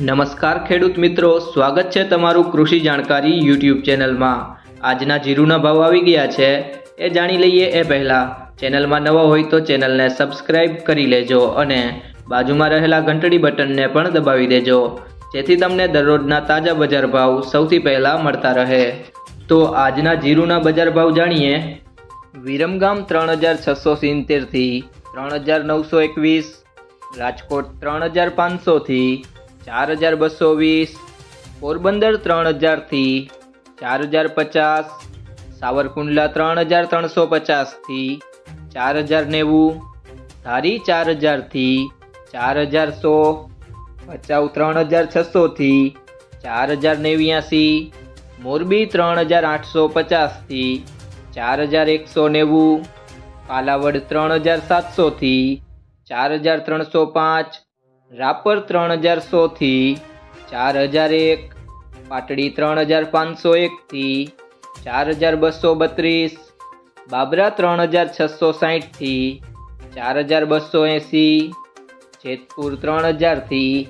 નમસ્કાર ખેડૂત મિત્રો, સ્વાગત છે તમારું કૃષિ જાણકારી યુટ્યુબ ચેનલમાં. આજના જીરુના ભાવ આવી ગયા છે, એ જાણી લઈએ એ પહેલાં. ચેનલમાં નવા હોય તો ચેનલને સબસ્ક્રાઇબ કરી લેજો અને બાજુમાં રહેલા ઘંટડી બટનને પણ દબાવી દેજો, જેથી તમને દરરોજના તાજા બજાર ભાવ સૌથી પહેલાં મળતા રહે. તો આજના જીરુના બજાર ભાવ જાણીએ. વિરમગામ ત્રણ હજાર છસો સિત્તેરથી ત્રણ હજાર નવસો એકવીસ, રાજકોટ ત્રણ હજાર પાંચસોથી ચાર હજાર બસો વીસ, પોરબંદર ત્રણ હજારથી ચાર હજાર પચાસ, સાવરકુંડલા ત્રણ હજાર ત્રણસો પચાસથી ચાર હજાર નેવું, ધારી ચાર હજારથી ચાર હજાર સો ભચાઉ ત્રણ હજાર છસોથી ચાર હજાર નેવ્યાસી, મોરબી ત્રણ હજાર આઠસો પચાસથી ચાર હજાર એકસો નેવું કાલાવડ ત્રણ હજાર સાતસોથી ચાર હજાર ત્રણસો પાંચ રાપર ત્રણ હજાર સોથી, ચાર હજાર એક, પાટડી ત્રણ હજાર પાંચસો એકથી ચાર હજાર બસો બત્રીસ, બાબરા ત્રણ હજાર છસો સાહીઠથી ચાર હજાર બસો એંસી, જેતપુર ત્રણ હજારથી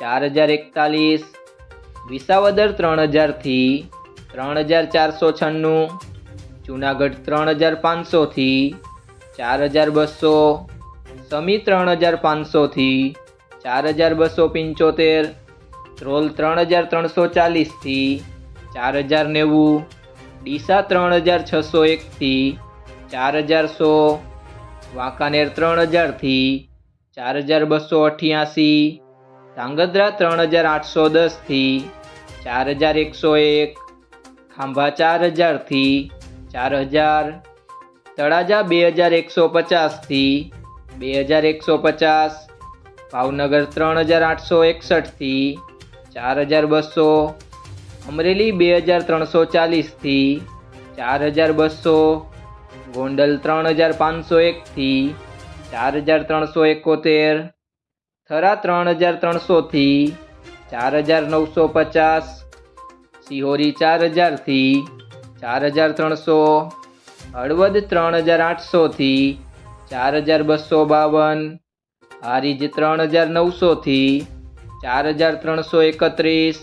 ચાર હજાર એકતાલીસ, વિસાવદર ત્રણ હજારથી ત્રણ હજાર ચારસો છન્નું, જુનાગઢ ત્રણ હજાર પાંચસોથી ચાર હજાર બસો, સમી ત્રણ હજાર પાંચસોથી ચાર હજાર બસો પંચોતેર ધ્રોલ ત્રણ હજાર ત્રણસો ચાલીસથી, ચાર હજાર નેવું, ડીસા ત્રણ હજાર છસો એકથી, ચાર હજાર સો, વાંકાનેર ત્રણ હજારથી, ચાર હજાર બસો અઠ્યાસી, ધાંગધ્રા ત્રણ હજાર આઠસો દસથી, ચાર હજાર એકસો એક, ખાંભા ચાર હજારથી, ચાર હજાર, તળાજા બે હજાર એકસો પચાસથી, બે હજાર એકસો પચાસ ભાવનગર ત્રણ હજાર આઠસો એકસઠથી ચાર હજાર બસો, અમરેલી બે હજાર ત્રણસો ચાલીસથી ચાર હજાર બસો, ગોંડલ ત્રણ હજાર પાંચસો એકથી ચાર હજાર ત્રણસો એકોતેર, થરા ત્રણ હજાર ત્રણસોથી ચાર હજાર નવસો પચાસ સિહોરી ચાર હજારથી ચાર હજાર ત્રણસો, હળવદ ત્રણ હજાર આઠસોથી ચાર હજાર બસો બાવન હારીજ ત્રણ હજાર નવસોથી ચાર હજાર ત્રણસો એકત્રીસ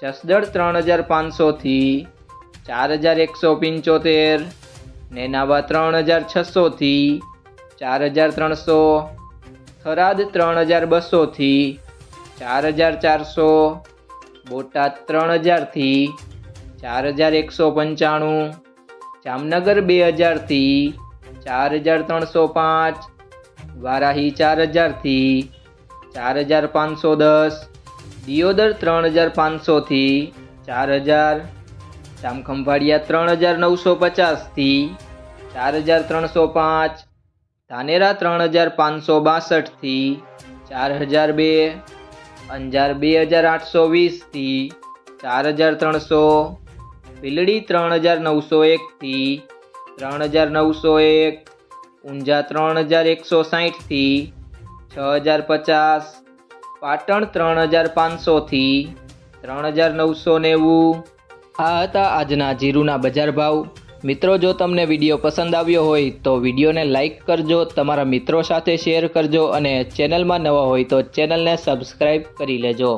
જસદળ ત્રણ હજાર પાંચસોથી ચાર હજાર એકસો પંચોતેર નેનાવા ત્રણ હજાર છસોથી ચાર હજાર ત્રણસો થરાદ ત્રણ હજાર બસોથી ચાર હજાર ચારસો બોટાદ ત્રણ હજારથી ચાર હજાર એકસો પંચાણું જામનગર બે હજારથી ચાર હજાર ત્રણસો પાંચ વારાહી ચાર હજારથી ચાર હજાર પાંચસો દસ, દિયોદર ત્રણ હજાર પાંચસોથી ચાર હજાર, જામખંભાળિયા ત્રણ હજાર નવસો પચાસથી ચાર હજાર ત્રણસો પાંચ, ધાનેરા ત્રણ હજાર પાંચસો બાસઠથી ચાર હજાર બે, અંજાર બે હજાર આઠસો વીસથી ચાર હજાર ત્રણસો ભીલડી ત્રણ હજાર નવસો એકથી ત્રણ હજાર નવસો એક ઊંઝા ત્રણ હજાર એકસો સાહીઠથી છ હજાર પચાસ, પાટણ ત્રણ હજાર પાંચસોથી ત્રણ હજાર નવસો નેવું. આ હતા આજના જીરુના બજાર ભાવ. મિત્રો, જો તમને વીડિયો પસંદ આવ્યો હોય તો વિડીયોને લાઇક કરજો, તમારા મિત્રો સાથે શેર કરજો અને ચેનલમાં નવા હોય તો ચેનલને સબસ્ક્રાઈબ કરી લેજો.